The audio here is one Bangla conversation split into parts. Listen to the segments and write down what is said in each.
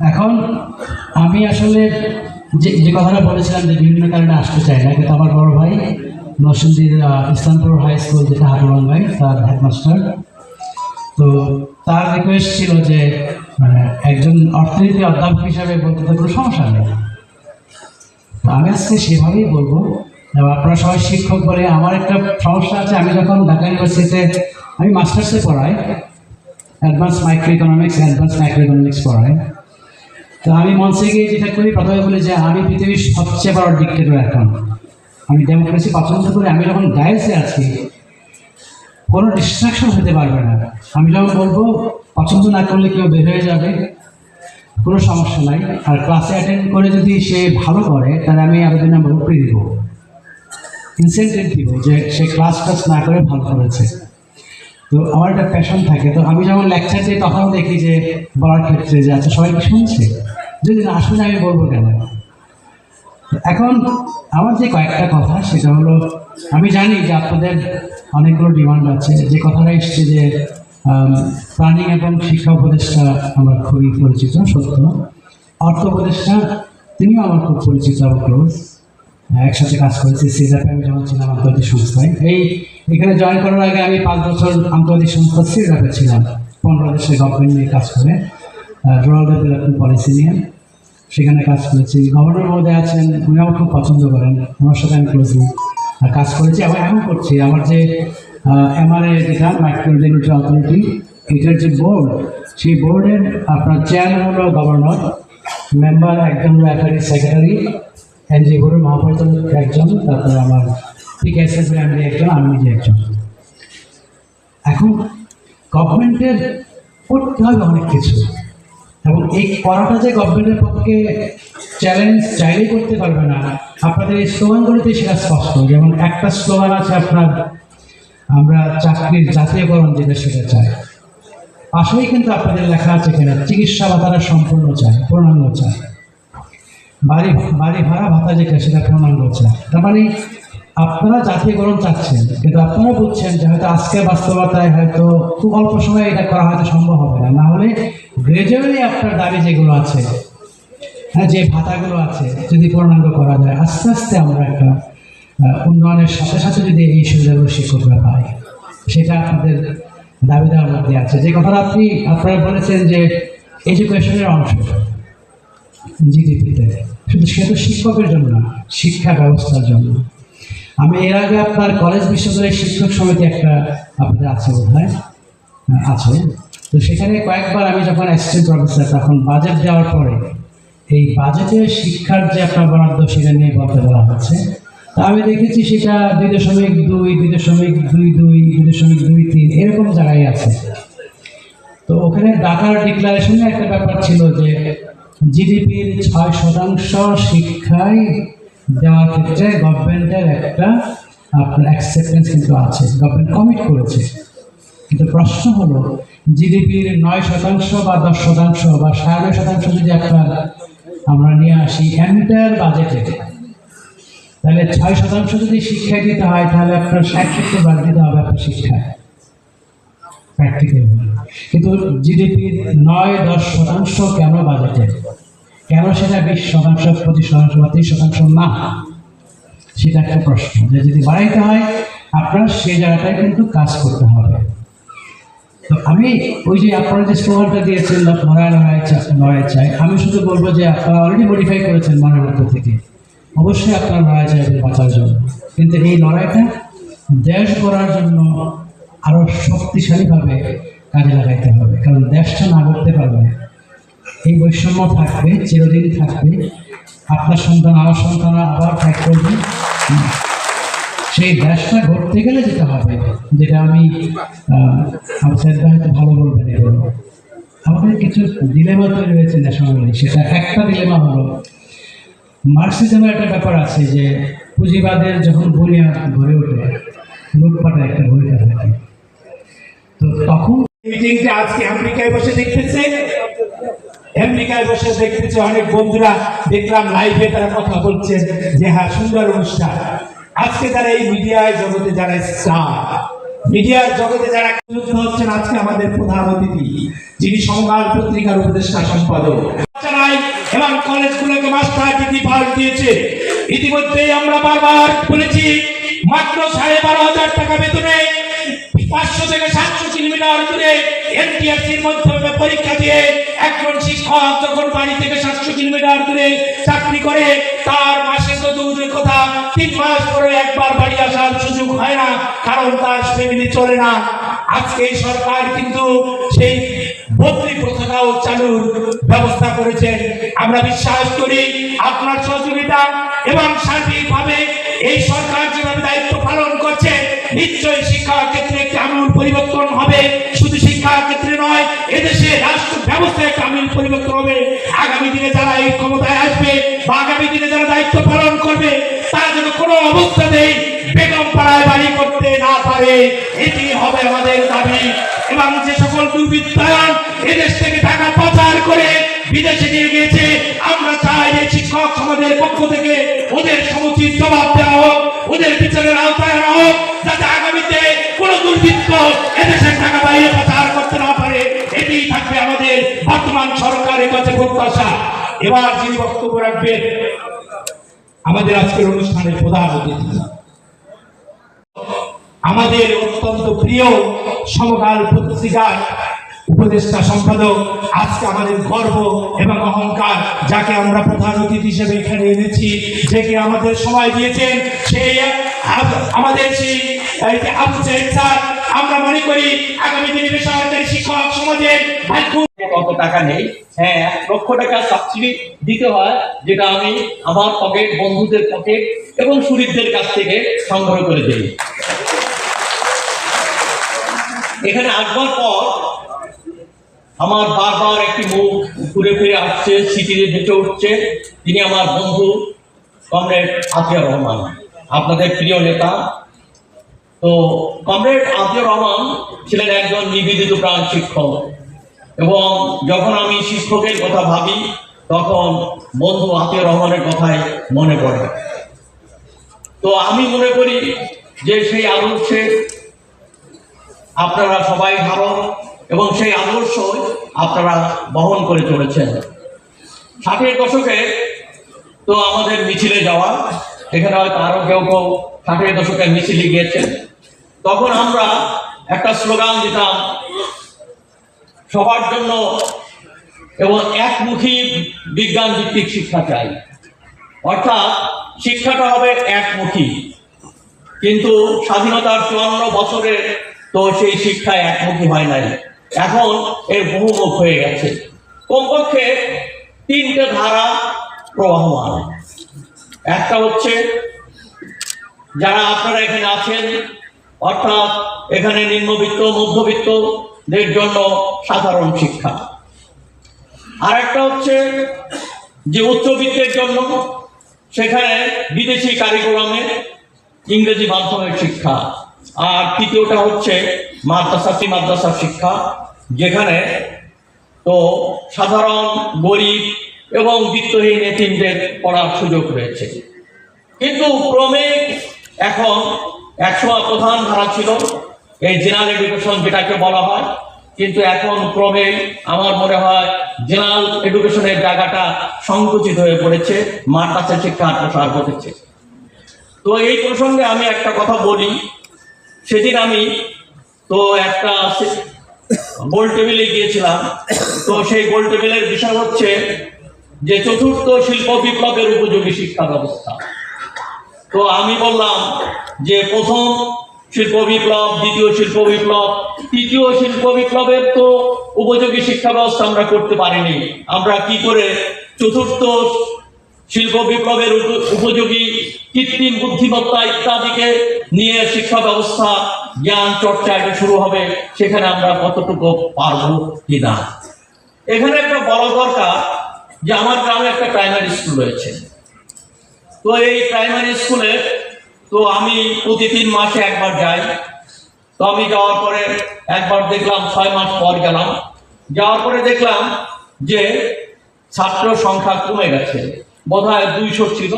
এখন আমি আসলে যে যে কথাটা বলেছিলাম যে বিভিন্ন কারণে আসতে চাই না কিন্তু আমার বড় ভাই নরসিংদীর আহ, ইসলামপুর হাই স্কুল যেটা হাটুরঙ্গাই তার হেডমাস্টার। তো তার রিকোয়েস্ট ছিল যে মানে একজন অর্থনীতি অধ্যাপক হিসাবে বলতে তো কোনো সমস্যা নেই। তো আমি আজকে সেভাবেই বলব। আপনারা সবাই শিক্ষক বলে আমার একটা সমস্যা আছে আমি যখন ঢাকা ইউনিভার্সিটিতে আমি মাস্টার্সে পড়াই advance micro economics advance micro economics পড়াই। তো আমি মঞ্চে গিয়ে যেটা করি, প্রথমে বলি যে আমি পৃথিবীর সবচেয়ে বড় ডিক্টেটর এখন। আমি ডেমোক্রেসি পছন্দ করি, আমি যখন ডায়েসে আছি, কোনো ডিস্ট্রাকশন হতে পারবে না। আমি যখন বলব, পছন্দ না করলে কেউ বের হয়ে যাবে, কোনো সমস্যা নাই। আর ক্লাসে অ্যাটেন্ড করে যদি সে ভালো করে, তাহলে আমি আবেদন নাম্বার উপরে দিব। ইনসেন্টিভ দিব যে সে ক্লাস টাস না করে ভালো করেছে। তো আমার একটা প্যাশন থাকে। তো আমি যখন লেকচার দিই, তখনও দেখি যে, বলার ক্ষেত্রে যে আচ্ছা সবাই কি শুনছে? যদি শুনে আমি বলব কেন? এখন আমার যে কয়েকটা কথা, সেটা হলো, আমি জানি যে আপনাদের অনেকগুলো ডিমান্ড আছে। যে কথাটা এসছে যে প্ল্যানিং এবং শিক্ষা উপদেষ্টা আমার খুবই পরিচিত, সত্য। অর্থ উপদেষ্টা, তিনিও আমার খুব পরিচিত ক্লোজ একসাথে কাজ করেছি সিজাপে আমি যেমন ছিলাম আন্তর্জাতিক সংস্থায়। এই, এখানে জয়েন করার আগে আমি পাঁচ বছর আন্তর্জাতিক সংস্থা সিজাপে ছিলাম। পনেরো দেশের গভর্নমেন্ট নিয়ে কাজ করে রুরাল ডেভেলপমেন্ট পলিসি নিয়ে। সেখানে কাজ করেছি। গভর্নর মহোদয় আছেন, উনি আমার খুব পছন্দ করেন। ওনার সাথে আমি ক্লোজলি কাজ করেছি। এবং এখন করছি। আমার যে এমআরএ যেটা মাইক্রো অথরিটি এটার যে বোর্ড সেই বোর্ডের আপনার চেয়ারম্যান হলো গভর্নর মেম্বার একজন অ্যাকাডেমিক সেক্রেটারি এনজি বোর্ডের মহাপরিচালক একজন, তারপরে আমার ঠিক পিকেএসএস আমি একজন, আমি নিজে একজন। এখন গভর্নমেন্টের করতে হবে অনেক কিছু। এবং এই করাটা যে গভর্নমেন্টের পক্ষে চ্যালেঞ্জ চাইলেই করতে পারবে না। আপনাদের এই স্লোগানগুলিতে সেটা স্পষ্ট। যেমন একটা স্লোগান আছে আপনার, আমরা চাকরির জাতীয়করণ যেটা সেটা চাই। পাশেই কিন্তু আপনাদের লেখা আছে কিনা, চিকিৎসা ভাতাটা সম্পূর্ণ চায় পূর্ণাঙ্গ চাই। বাড়ি বাড়ি ভাড়া ভাতা যেটা সেটা পূর্ণাঙ্গ চায় তার মানে আপনারা জাতীয়করণ চাচ্ছেন, কিন্তু আপনারা বুঝছেন যে হয়তো আজকের বাস্তবতায় হয়তো খুব অল্প সময়ে এটা করা হয়তো সম্ভব হবে না। না হলে গ্রাজুয়ালি আপনার দাবি যেগুলো আছে হ্যাঁ যে ভাতাগুলো আছে, যদি পূর্ণাঙ্গ করা যায়, আস্তে আস্তে আমরা একটা উন্নয়নের সাথে সাথে যদি এই সুবিধাগুলো শিক্ষকরা পাই সেটা আপনাদের দাবি দেওয়ার মধ্যে আছে। যে কথাটা আপনি, আপনারা বলেছেন যে এডুকেশনের অংশ জিডিপিতে শুধু সে তো শিক্ষকের জন্য শিক্ষা ব্যবস্থার জন্য। আমি এর আগে আপনার কলেজ বিশ্ববিদ্যালয়ের শিক্ষক সমিতি একটা আপনাদের আছে বোধ হয় আছে। তো সেখানে কয়েকবার আমি যখন অ্যাসিস্ট্যান্ট প্রফেসর তখন বাজেট দেওয়ার পরে এই বাজেটে শিক্ষার যে আপনার বরাদ্দ, সেটা নিয়ে বলতে বলা হচ্ছে। তা আমি দেখেছি সেটা দুই দশমিক দুই দুই দশমিক দুই দুই দুই দশমিক দুই তিন, এরকম জায়গায় আছে। তো ওখানে ঢাকার ডিক্লারেশনে একটা ব্যাপার ছিল যে জিডিপির ছয় শতাংশ শিক্ষায় দেওয়ার ক্ষেত্রে গভর্নমেন্টের একটা, আপনার অ্যাকসেপ্টেন্স কিন্তু আছে। গভর্নমেন্ট কমিট করেছে। কিন্তু প্রশ্ন হলো জিডিপির নয় শতাংশ বা দশ শতাংশ বা সাড়ে শতাংশ যদি আপনার আমরা নিয়ে আসি এন্টার বাজেটে তাহলে ছয় শতাংশ যদি শিক্ষায় দিতে হয়, তাহলে আপনার ষাট সত্তর বাদ দিতে হবে আপনার শিক্ষায়। প্র্যাকটিক্যাল কিন্তু জিডিপির নয় দশ শতাংশ কেন বাজেটে কেন সেটা বিশ শতাংশ, পঁচিশ শতাংশ বা ত্রিশ শতাংশ না? সেটা একটা প্রশ্ন। যে যদি বাড়াইতে হয়, আপনার সেই জায়গাটায় কিন্তু কাজ করতে হবে। তো আমি ওই যে আপনারা যে স্লোগানটা দিয়েছেন লড়াই লড়াই চাই লড়াই চাই আমি শুধু বলব যে আপনারা অলরেডি মডিফাই করেছেন মনের মধ্য থেকে। অবশ্যই আপনারা লড়াই চাইবেন বাঁচার জন্য। কিন্তু এই লড়াইটা দেশ গড়ার জন্য আরও শক্তিশালীভাবে কাজে লাগাইতে হবে। কারণ দেশটা না করতে পারবে এই বৈষম্য থাকবে, চিরদিন থাকবে। আপনার সন্তান, আমার সন্তান আবার ত্যাগ করবে। সেই দেশটা ঘটতে গেলে যেটা হবে, যেটা আমি আমার স্যার হয়তো ভালো বলবেন এগুলো। আমাদের কিছু ডিলেমা তৈরি হয়েছে ন্যাশনালি সেটা একটা ডিলেমা হলো মার্কসিজমের একটা ব্যাপার আছে যে, পুঁজিবাদের যখন বুনিয়াদ গড়ে ওঠে, লুটপাটের একটা ভূমিকা থাকে। তো তখন মিটিংটা আজকে আমেরিকায় বসে দেখতেছে। আমেরিকায় বসে দেখতেছে অনেক বন্ধুরা, দেখলাম লাইভে তারা কথা বলছেন যে হ্যাঁ সুন্দর অনুষ্ঠান। আজকে যারা এই মিডিয়ায় জগতে যারা স্টার মিডিয়ার জগতে যারা হচ্ছেন, আজকে আমাদের প্রধান অতিথি, যিনি সংবাদ পত্রিকার উপদেষ্টা, সম্পাদক। এবং কলেজগুলোকে মাস্টার ডিগ্রি পাস দিয়েছে। ইতিমধ্যেই আমরা বারবার বলেছি, মাত্র সাড়ে বারো হাজার টাকা বেতনে পাঁচশো থেকে সাতশো কিলোমিটার দূরে এনটিআরসির মাধ্যমে পরীক্ষা দিয়ে একজন শিক্ষক যখন বাড়ি থেকে সাতশো কিলোমিটার দূরে চাকরি করে, তার মাসে তো দূরের কথা, তিন মাস পরে একবার বাড়ি আসার সুযোগ হয় না, কারণ তার ফ্যামিলি চলে না। আজকে সরকার কিন্তু সেই বদলি প্রথাটাও চালুর ব্যবস্থা করেছেন আমরা বিশ্বাস করি আপনার সহযোগিতা এবং সার্বিকভাবে এই সরকার যেভাবে দায়িত্ব পালন করছে, নিশ্চয়ই শিক্ষা ক্ষেত্রে একটি আমূল পরিবর্তন হবে। শুধু শিক্ষা ক্ষেত্রে নয়, এদেশে রাষ্ট্র ব্যবস্থায় একটা আমূল পরিবর্তন হবে। আগামী দিনে যারা এই ক্ষমতায় আসবে বা আগামী দিনে যারা দায়িত্ব পালন করবে, তারা যেন কোনো অবস্থাতেই বেগম পাড়ায় বাড়ি করতে না পারে। এটি হবে আমাদের দাবি। এবং যে সকল দুর্বৃত্তায়ন এদেশ থেকে টাকা পাচার করে বিদেশে নিয়ে গিয়েছে। আমরা চাই যে শিক্ষক সমাজের পক্ষ থেকে ওদের সমুচিত জবাব দেওয়া হোক, ওদের বিচারের আওতায় আনা হোক, যাতে আগামীতে কোনো দুর্বৃত্ত এদেশের টাকা বাইরে পাচার করতে না পারে। এটি থাকবে আমাদের বর্তমান সরকারের কাছে প্রত্যাশা। এবার যিনি বক্তব্য রাখবেন, আমাদের আজকের অনুষ্ঠানের প্রধান অতিথি। আমাদের অত্যন্ত প্রিয় সমকাল পত্রিকার উপদেষ্টা সম্পাদক, আজকে আমাদের গর্ব এবং অহংকার, যাকে আমরা প্রধান অতিথি হিসেবে এখানে এনেছি, যে আমাদের সময় দিয়েছেন সেই আমাদের সেই আমরা মনে করি আগামী টাকা নেই? হ্যাঁ এক লক্ষ টাকা দিতে হয়, যেটা আমি আমার পকেট বন্ধুদের পকেট এবং কাছ থেকে সংগ্রহ করে এখানে আসবার পর আমার বারবার একটি মুখ ঘুরে ফিরে আসছে স্মৃতিতে ভেসে উঠছে। তিনি আমার বন্ধু কমরেড আতিয়া রহমান, আপনাদের প্রিয় নেতা। তো কমরেড আতিয়া রহমান ছিলেন একজন নিবেদিত প্রাণ শিক্ষক। এবং যখন আমি শিক্ষকের কথা ভাবি, তখন বন্ধু আতিয়া রহমানের কথাই মনে পড়ে। তো আমি মনে করি যে সেই আদর্শে আপনারা সবাই ভালো। এবং সেই আদর্শ আপনারা বহন করে চলেছেন। ষাটের দশকে তো আমাদের মিছিলে যাওয়া, এখানে হয়তো আরও কেউ কেউ ষাটের দশকে মিছিলে গিয়েছেন তখন আমরা একটা স্লোগান দিতাম, সবার জন্য এবং একমুখী বিজ্ঞান ভিত্তিক শিক্ষা চাই। অর্থাৎ শিক্ষাটা হবে একমুখী। কিন্তু স্বাধীনতার চুয়ান্ন বছরে তো সেই শিক্ষা একমুখী হয় নাই। এখন এর বহুমুখ হয়ে গেছে। কমপক্ষে তিনটে ধারা প্রবাহমান। একটা হচ্ছে, যারা আপনারা এখানে আছেন, অর্থাৎ এখানে নিম্নবিত্ত, মধ্যবিত্তদের জন্য সাধারণ শিক্ষা। আর একটা হচ্ছে যে উচ্চবিত্তের জন্য, সেখানে বিদেশি কারিকুলামে ইংরেজি মাধ্যমের শিক্ষা। আর তৃতীয়টা হচ্ছে মাদ্রাসাটি মাদ্রাসা শিক্ষা, যেখানে তো সাধারণ, গরিব এবং বিত্তহীন এতিমদের পড়ার সুযোগ রয়েছে। কিন্তু ক্রমে এখন একসময় প্রধান ধারা ছিল এই জেনারেল এডুকেশন যেটাকে বলা হয়। কিন্তু এখন ক্রমে আমার মনে হয় জেনারেল এডুকেশনের জায়গাটা সংকুচিত হয়ে পড়েছে, মাদ্রাসা শিক্ষার প্রসার ঘটেছে। তো এই প্রসঙ্গে আমি একটা কথা বলি। সেদিন আমি তো একটা গোল টেবিলে গিয়েছিলাম। তো সেই গোল টেবিলের বিষয় হচ্ছে যে চতুর্থ শিল্প বিপ্লবের উপযোগী শিক্ষা ব্যবস্থা। তো আমি বললাম যে প্রথম শিল্প বিপ্লব, দ্বিতীয় শিল্প বিপ্লব, তৃতীয় শিল্প বিপ্লবের তো উপযোগী শিক্ষা ব্যবস্থা আমরা করতে পারিনি। আমরা কি করে চতুর্থ শিল্প বিপ্লবের উপযোগী কৃত্রিম বুদ্ধিমত্তা ইত্যাদিকে নিয়ে শিক্ষা ব্যবস্থা জ্ঞান চর্চা এটা শুরু হবে, সেখানে আমরা কতটুকু পারব কিনা এখানে একটা বড় দরকার যে আমার গ্রামে একটা প্রাইমারি স্কুল রয়েছে। তো এই প্রাইমারি স্কুলে তো আমি প্রতি তিন মাসে একবার যাই। তো আমি যাওয়ার পরে একবার দেখলাম, ছয় মাস পর গেলাম। যাওয়ার পরে দেখলাম যে ছাত্র সংখ্যা কমে গেছে। বোধ হয় দুইশো ছিল।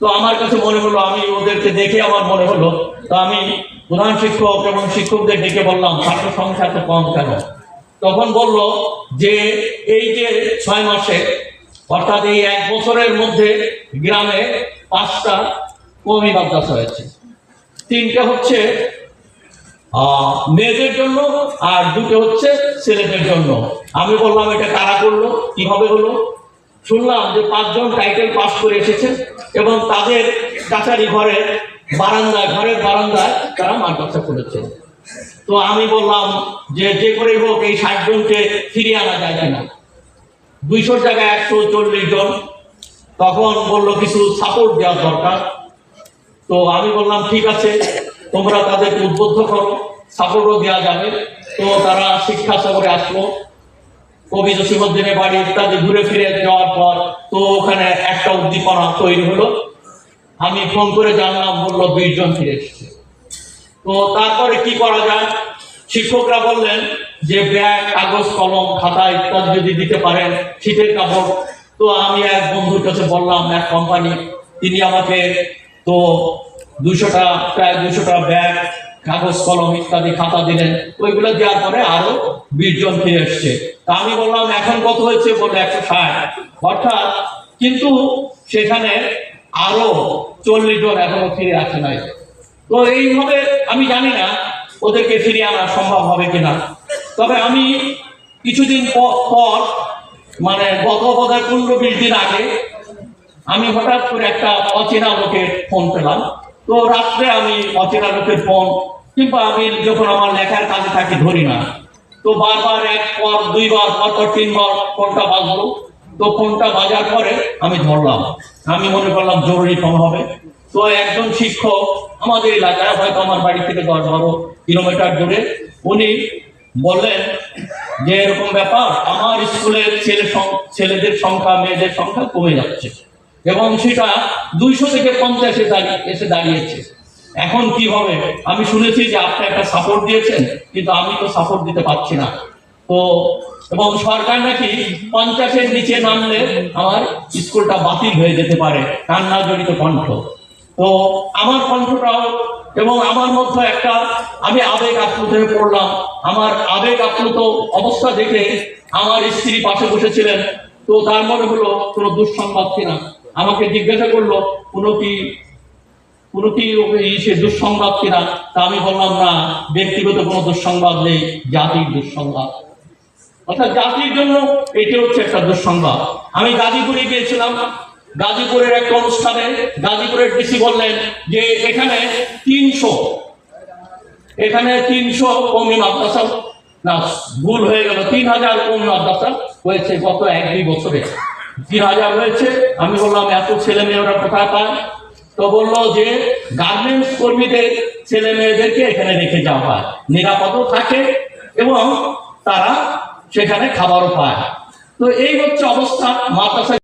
তো আমার কাছে মনে হলো, আমি ওদেরকে দেখে আমার মনে হলো। তো আমি প্রধান শিক্ষক এবং শিক্ষকদের ডেকে বললাম, ছাত্র সংখ্যা তো কম কেন? তখন বলল যে, এই যে ছয় মাসে, অর্থাৎ এই এক বছরের মধ্যে গ্রামে পাঁচটা কমি মাদ্রাসা হয়েছে। তিনটে হচ্ছে মেয়েদের জন্য আর দুটো হচ্ছে ছেলেদের জন্য। আমি বললাম, এটা কারা করল? কীভাবে হলো? শুনলাম যে পাঁচজন টাইটেল পাস করে এসেছে এবং তাদের কাছারি ঘরে বারান্দায়, ঘরের বারান্দায় তারা মাদ্রাসা করেছে। তো আমি বললাম যে যে করেই হোক, এই ষাট জনকে ফিরিয়ে আনা যায় কিনা। দুইশোর জায়গায় একশো চল্লিশ জন। তখন বলল কিছু সাপোর্ট দেওয়ার দরকার। তো আমি বললাম, ঠিক আছে, তোমরা তাদেরকে উদ্বুদ্ধ করো। সাপোর্টও দেওয়া যাবে। তো তারা শিক্ষা সফরে আসলো। কবি জসিমুদ্দিনের বাড়ি ইত্যাদি ঘুরে ফিরে যাওয়ার পর তো ওখানে একটা উদ্দীপনা তৈরি হলো। আমি ফোন করে জানলাম, বলল বিশ জন ফিরে এসেছে। তো তারপরে কি করা যায়? শিক্ষকরা বললেন যে, ব্যাগ, কাগজ, কলম, খাতা ইত্যাদি যদি দিতে পারেন, শীতের কাপড়। তো আমি এক বন্ধুর কাছে বললাম, এক কোম্পানি তিনি আমাকে তো দুশোটা প্রায় দুশোটা ব্যাগ, কাগজ, কলম ইত্যাদি খাতা দিলেন। ওইগুলো দেওয়ার পরে আরও বিশ জন ফিরে এসছে। তা আমি বললাম, এখন কত হয়েছে? বলে একশো ষাট। অর্থাৎ কিন্তু সেখানে আরও চল্লিশ জন এখনও ফিরে আসে নাই। তো এইভাবে আমি জানি না ওদেরকে ফিরিয়ে আনা সম্ভব হবে কিনা। তবে আমি কিছুদিন পর মানে গত বোধহয় পনেরো বিশ দিন আগে আমি হঠাৎ করে একটা অচেনা লোকের ফোন পেলাম। তো রাত্রে আমি অচেনা লোকের ফোন কিংবা আমি যখন আমার লেখার কাজে থাকি ধরি না। তো বারবার এক পর দুইবার পরপর তিনবার কোনটা বাজলো। তো কোনটা বাজার পরে আমি ধরলাম। আমি মনে করলাম জরুরি ফোন হবে। তো একজন শিক্ষক আমাদের এলাকায়, হয়তো আমার বাড়ি থেকে দশ বারো কিলোমিটার দূরে, উনি বললেন যে, এরকম ব্যাপার, আমার স্কুলের ছেলে ছেলেদের সংখ্যা, মেয়েদের সংখ্যা কমে যাচ্ছে। এবং সেটা দুইশো থেকে পঞ্চাশে দাঁড়িয়ে এসে দাঁড়িয়েছে। এখন কি হবে? আমি শুনেছি যে আপনি একটা সাপোর্ট দিয়েছেন, কিন্তু আমি তো সাপোর্ট দিতে পারছি না। তো, এবং সরকার নাকি পঞ্চাশের নিচে নামলে আমার স্কুলটা বাতিল হয়ে যেতে পারে কান্না জড়িত কণ্ঠ। তো, আমার কণ্ঠটাও এবং আমার মধ্যে একটা আমি আবেগ আপ্লুত হয়ে পড়লাম। আমার আবেগ আপ্লুত অবস্থা দেখে আমার স্ত্রী পাশে বসেছিলেন। তো তার মনে হলো কোনো দুঃসংবাদ কিনা? আমাকে জিজ্ঞাসা করল, কোনো কি কোনো সে দুঃসংবাদ কিনা তা আমি বললাম না, ব্যক্তিগত কোনো দুঃসংবাদ নেই, জাতির দুঃসংবাদ। অর্থাৎ জাতির জন্য এটি হচ্ছে একটা দুঃসংবাদ। আমি গাজীপুরে গিয়েছিলাম, গাজীপুরের একটা অনুষ্ঠানে গাজীপুরের ডিসি বললেন যে এখানে তিনশো এখানে তিনশো কমি মাদ্রাসা, না, ভুল হয়ে গেল, তিন হাজার কমি মাদ্রাসা হয়েছে গত এক দুই বছরে। তিন হাজার হয়েছে, আমি বললাম, এত ছেলে মেয়েরা কোথায় পায়? তো বলল যে গার্মেন্টস কর্মীদের, ছেলে মেয়েদেরকে এখানে রেখে যাওয়া হয়। নিরাপদও থাকে এবং তারা সেখানে খাবারও পায়। তো এই হচ্ছে অবস্থা মাদ্রাসা